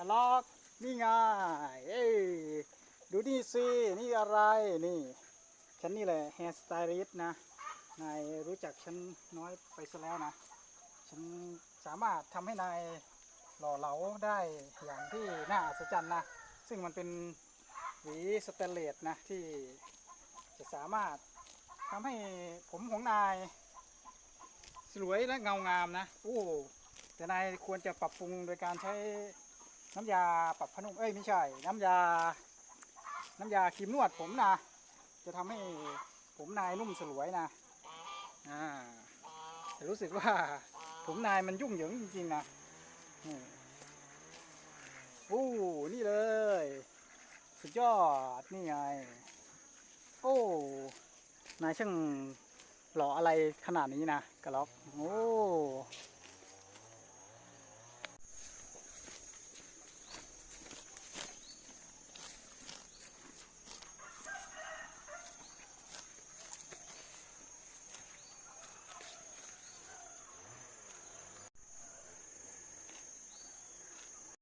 กระลอกนี่ไงเอ้ยดูนี่สิ นี่อะไรนี่ ฉันนี่แหละแฮร์สไตลิสต์นะนายรู้จักฉันน้อยไปซะแล้วนะ ฉันสามารถทำให้นายหล่อเหลาได้อย่างที่น่าอัศจรรย์นะ ซึ่งมันเป็นหวีสเตเลสนะ ที่จะสามารถทำให้ผมของนาย สวยและเงางามนะ โอ้ แต่นายควรจะปรับปรุงโดยการใช้ น้ำยาปรับผ้านุ่มเอ้ยไม่ใช่ น้ำยา น้ำยาครีมนวดผมนะ จะทำให้ผมนายนุ่มสลวยนะอ่าแต่รู้สึกว่า ผมนายมันยุ่งเหยิงจริงๆนะโอ้นี่เลย สุดยอดนี่ไง โอ้นายช่างหล่ออะไรขนาดนี้นะกระล็อกโอ้